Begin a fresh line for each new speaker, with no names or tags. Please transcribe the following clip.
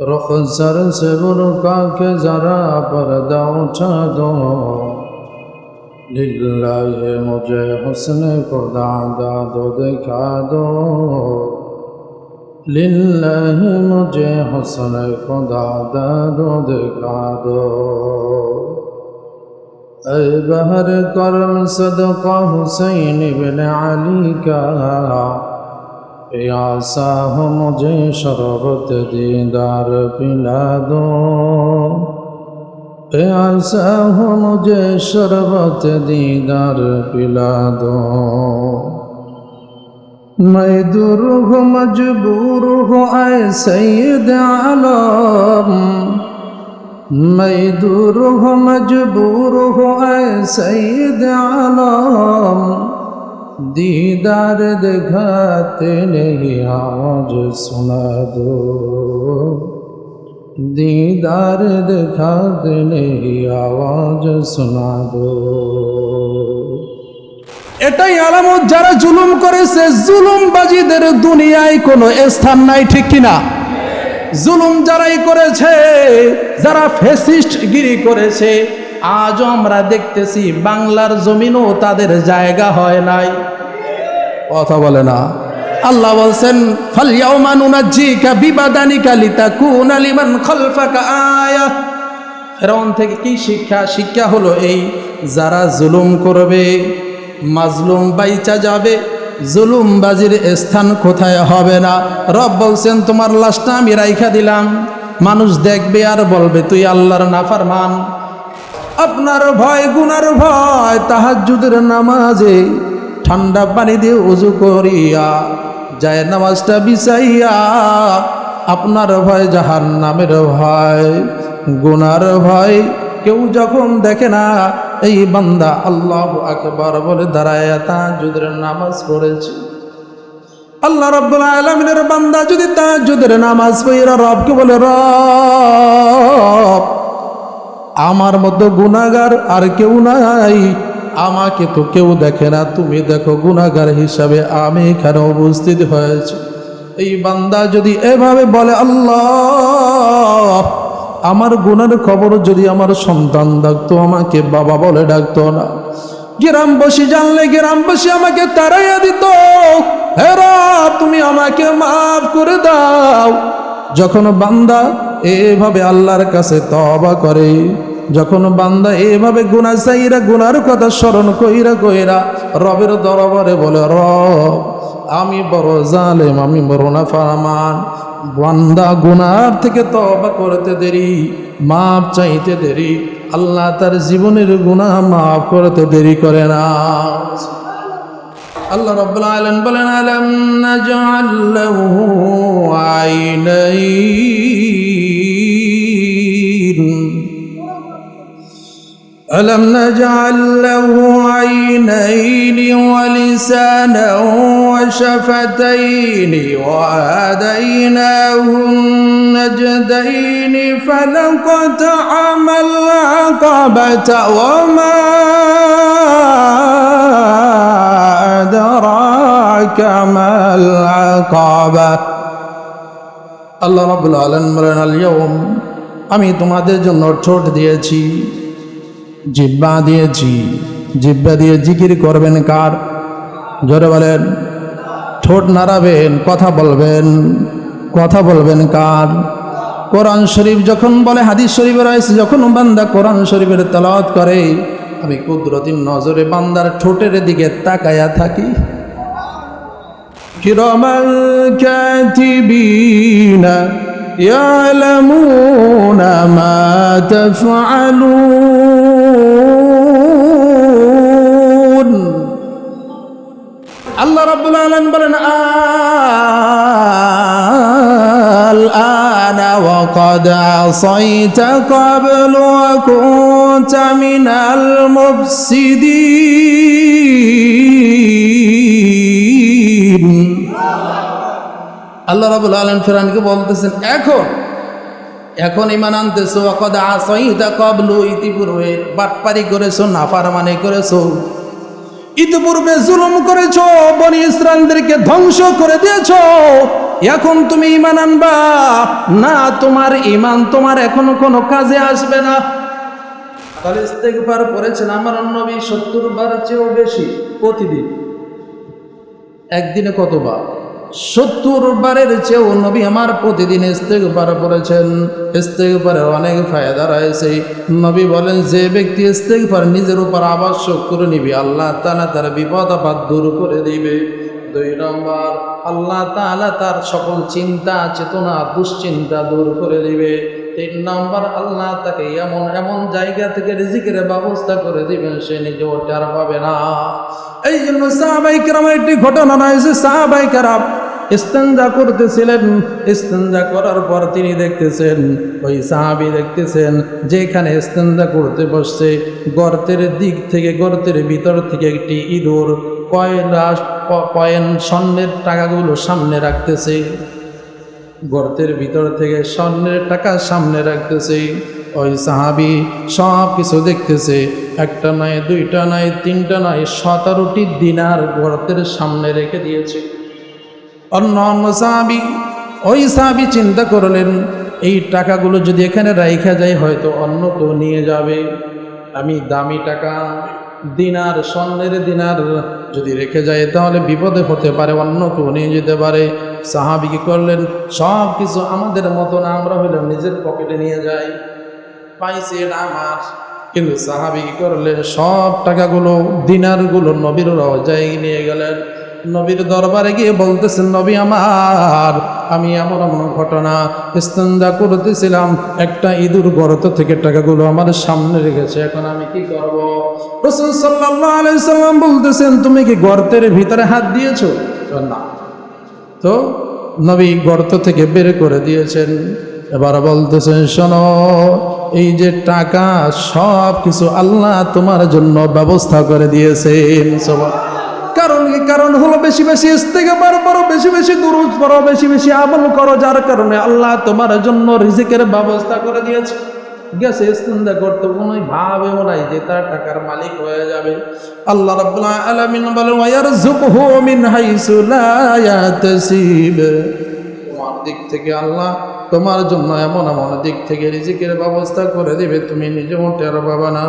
رخ سر سے برکا کے ذرا پردہ اٹھا دو للہ مجھے حسن خدا داد دکھا دو للہ مجھے حسن خدا داد دکھا دو اے بہر کرم صدقہ حسین ابن علی کا प्यासा हो मुझे शरबत दीदार पिला दो प्यासा हो मुझे शरबत दीदार पिला दो मैं दूर हो मजबूर हो आए सैद आलम मैं दूर हो मजबूर हो आए सैद आलम दीदार दिखाते नहीं आवाज सुना दो दीदार दिखाते नहीं आवाज सुना दो
এটাই আলামত যারা জুলুম করেছে জুলুমবাজিদের দুনিয়ায় কোনো স্থান নাই ঠিক কিনা জুলুম যারাই করেছে যারা ফেসিস্ট গিরি করেছে আজও আমরা দেখতেছি বাংলার জমিনও তাদের জায়গা হয় নাই। কথা বলে না। আল্লাহ বলছেন ফালিয়াউমা নুনাজ্জিকা বিবাদানিকা লিতাকুনা লিমান খালফাকা আয়া। ফেরাউন থেকে কি শিক্ষা? শিক্ষা হলো এই, যারা জুলুম করবে, মাজলুম বাইচা যাবে, জুলুমবাজির স্থান কোথায় হবে না? রব বলছেন, তোমার লাশটা আমি রাইখা দিলাম। মানুষ দেখবে আর বলবে, তুই আল্লাহর নাফারমান। আপনার ভয়, গুনার ভয়, তাহাজ্জুদের নামাজে ঠান্ডা পানি দিয়ে উজু করিয়া, যায় নামাজটা বিছাইয়া, আপনার ভয় জাহান নামের ভয়, গুনার ভয়। কেউ যখন দেখে না, এই বান্দা আল্লাহ আকবার বলে দাঁড়ায় তাহাজ্জুদের নামাজ পড়েছে। আল্লাহ রব্বুল আলমিনের বান্দা যদি তাহাজ্জুদের নামাজ পড়িয়া রবকে বলে, রব আমার মতো গুণাগার আর কেউ নাই। আমাকে তো কেউ দেখে না, তুমি দেখো গুণাগার হিসাবে আমি এখানে উপস্থিত হয়েছি? এই বান্দা যদি এভাবে বলে, আল্লাহ, আমার গুণের খবর যদি আমার সন্তান ডাকতো, আমাকে বাবা বলে ডাকতো না। গ্রামবাসী জানলে গ্রামবাসী আমাকে তারাইয়া দিত। হেরা তুমি আমাকে মাফ করে দাও। যখন বান্দা এভাবে আল্লাহর কাছে তবা করে, যখন বান্দা এভাবে গুনা চাইরা গুনার কথা স্মরণ কইরা কইরা রবের দরবারে বলে, রব, আমি বড় জালেম, আমি বড় না ফারমান বান্দা গুনার থেকে তবা করতে দেরি মাপ চাইতে দেরি। আল্লাহ তার জীবনের গুনাহ মাফ করতে দেরি করে না। আল্লাহ রব্বুল আলামিন বলেন আলাম নাজআল লাহু আইনাইন ألم نجعل له عينين ولسانا وشفتين وهديناه النجدين فلقطعم العقبة وما হাকামাল আকাবা আল্লাহ রাব্বুল আলামিন বলেন আমি তোমাদের জন্য ঠোঁট দিয়েছি জিব্বা দিয়েছি। জিব্বা দিয়ে জিকির করবেন কার? জোরে বলেন, ঠোঁট নাড়াবেন, কথা বলবেন কথা বলবেন কার? কোরআন শরীফ যখন বলে, হাদিস শরীফের রয়েছে, যখন বান্দা কোরআন শরীফের তেলাওয়াত করে, আমি কুদরতির নজরে বান্দার ঠোঁটের দিকে তাকায়া থাকি। كرام الكاتبين يعلمون ما تفعلون. الله رب العالمين بلنا الآن وقد عصيت قبل وكنت من المفسدين. আল্লাহ রাবুল আলম ফেরানকে বলতেছেন, এখন এখন ইমান আনতেছো অকদ আসইতা কবলু ইতিপূর্বে বাটপারি করেছ, নাফারমানি করেছ। ইতিপূর্বে জুলুম করেছ, বনি ইসরায়েলদেরকে ধ্বংস করে দিয়েছ। এখন তুমি ইমান আনবা? না, তোমার ইমান তোমার এখনও কোনো কাজে আসবে না। তাহলে ইস্তেগফার করেছেন আমার নবী সত্তর বার চেয়েও বেশি প্রতিদিন। একদিনে কতবার? সত্তর বারের চেয়েও নবী আমার প্রতিদিন ইস্তেগফার করেছেন। ইস্তেগফারের অনেক ফায়দা রয়েছে। নবী বলেন, যে ব্যক্তি ইস্তেগফার নিজের উপর আবশ্যক করে নিবে, আল্লাহ তাআলা তার বিপদ আপদ দূর করে দিবে। দুই নম্বর, আল্লাহ তাআলা তার সকল চিন্তা, চেতনা, দুশ্চিন্তা দূর করে দিবে। তিন নম্বর, আল্লাহ তাকে এমন এমন জায়গা থেকে রিজিকের ব্যবস্থা করে দিবেন, সে নিজে ওটার পাবে না। এই জন্য সাহাবাই কেরামের একটি ঘটনা রয়েছে। সাহাবাই কেরাম ইস্তেঞ্জা করতেছিলেন। ইস্তেঞ্জা করার পর তিনি দেখতেছেন, ওই সাহাবি দেখতেছেন, যেখানে ইস্তেঞ্জা করতে বসছে, গর্তের দিক থেকে, গর্তের ভিতর থেকে একটি ইঁদুর কয়লা কয়েন স্বর্ণের টাকাগুলো সামনে রাখতেছে। গর্তের ভিতর থেকে স্বর্ণের টাকা সামনে রাখতেছে। ওই সাহাবি সব কিছু দেখতেছে। একটা নয়, দুইটা নয়, তিনটা নয়, সতেরোটি দিনার গর্তের সামনে রেখে দিয়েছে। অন্য অন্য সাহাবি ওই সাহাবি চিন্তা করলেন, এই টাকাগুলো যদি এখানে রাইখা যায়, হয়তো অন্য কেউ নিয়ে যাবে। আমি দামি টাকা, দিনার, স্বর্ণের দিনার যদি রেখে যায়, তাহলে বিপদে হতে পারে, অন্য কেউ নিয়ে যেতে পারে। সাহাবি কি করলেন, সব কিছু আমাদের মতন, আমরা হইলাম নিজের পকেটে নিয়ে যাই। পাইছে এটা আমার। কিন্তু সাহাবি কি করলেন, সব টাকাগুলো, দিনারগুলো নবীর রজায় নিয়ে গেলেন। নবীর দরবারে গিয়ে বলতেছেন, নবী আমার, আমি এমন এমন ঘটনা ইস্তেঞ্জা করতেছিলাম। একটা ইঁদুর গর্ত থেকে টাকাগুলো আমার সামনে রেখেছে, এখন আমি কি করব? রসুল সাল্লাহ আলাইসাল্লাম বলতেছেন, তুমি কি গর্তের ভিতরে হাত দিয়েছ? না। তো নবী গর্ত থেকে বের করে দিয়েছেন। এবার বলতেছেন, শোনো, এই যে টাকা সব কিছু আল্লাহ তোমার জন্য ব্যবস্থা করে দিয়েছেন। সবাই কারণ কি? কারণ হলো বেশি বেশি ইস্তেগফার করো বেশি বেশি দুরুদ পড়ো, বেশি বেশি আমল করো, যার কারণে আল্লাহ তোমার জন্য রিজিকের ব্যবস্থা করে দিয়েছে। গেছে ইস্তেন্দা করতে কোনো ভাবে নাই যে তার টাকার মালিক হয়ে যাবে। আল্লাহ রাব্বুল আলামিন বলেন ওয়ারযুকহু মিন হাইসু লা ইয়াতাসিব তোমার দিক থেকে আল্লাহ তোমার জন্য এমন এমন দিক থেকে রিজিকের ব্যবস্থা করে দিবে, তুমি নিজেও টের পাবা না।